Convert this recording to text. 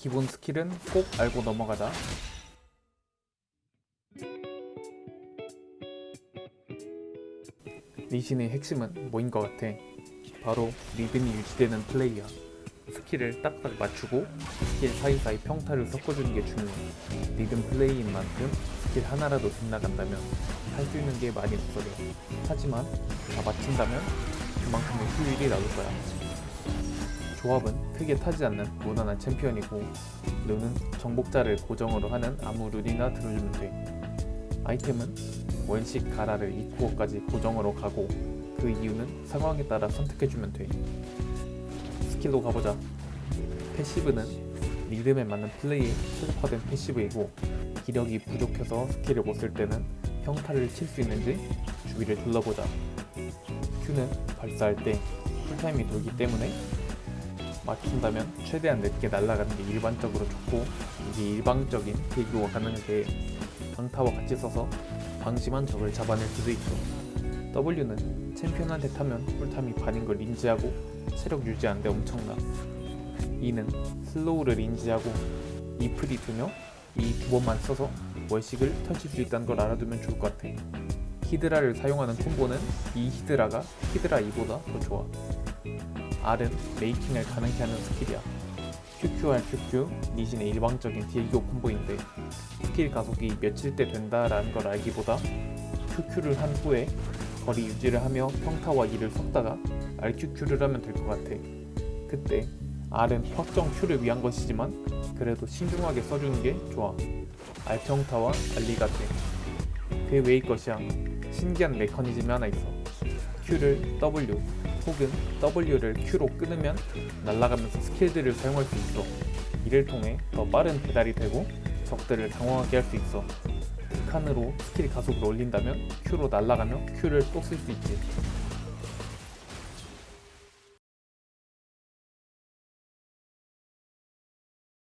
기본 스킬은 꼭 알고 넘어가자. 리신의 핵심은 뭐인 것 같아? 바로 리듬이 유지되는 플레이야. 스킬을 딱딱 맞추고 스킬 사이사이 평타를 섞어주는 게 중요해. 리듬 플레이인 만큼 스킬 하나라도 빗나간다면 할 수 있는 게 많이 없어져. 하지만 다 맞춘다면 그만큼의 효율이 나올 거야. 조합은 크게 타지 않는 무난한 챔피언이고 룬은 정복자를 고정으로 하는 아무 룬이나 들어주면 돼. 아이템은 원식 가라를 2코어까지 고정으로 가고 그 이유는 상황에 따라 선택해주면 돼. 스킬로 가보자. 패시브는 리듬에 맞는 플레이에 최적화된 패시브이고 기력이 부족해서 스킬을 못 쓸 때는 평타를 칠 수 있는지 주위를 둘러보자. Q는 발사할 때 쿨타임이 돌기 때문에 맞춘다면 최대한 늦게 날아가는 게 일반적으로 좋고 이게 일방적인 대기가 가능하게 강타와 같이 써서 방심한 적을 잡아낼 수도 있어. W는 챔피언한테 타면 쿨타임이 반인 걸 인지하고 체력 유지하는데 엄청나. E는 슬로우를 인지하고 이프리 두며 이 두 번만 써서 월식을 펼칠 수 있다는 걸 알아두면 좋을 것 같아. 히드라를 사용하는 콤보는 이 히드라가 히드라 2보다 더 좋아. R은 메이킹을 가능케 하는 스킬이야. QQR QQ, 니신의 일방적인 딜교 콤보인데 스킬 가속이 며칠 때 된다라는 걸 알기보다 QQ를 한 후에 거리 유지를 하며 평타와 E를 섞다가 RQQ를 하면 될 것 같아. 그때 R은 확정 Q를 위한 것이지만 그래도 신중하게 써주는 게 좋아. R평타와 알리 같아. 그 외의 것이야. 신기한 메커니즘이 하나 있어. Q를 W 혹은 W를 Q로 끊으면 날아가면서 스킬들을 사용할 수 있어. 이를 통해 더 빠른 배달이 되고 적들을 당황하게 할 수 있어. 칸으로 스킬 가속을 올린다면 Q로 날아가며 Q를 또 쓸 수 있지.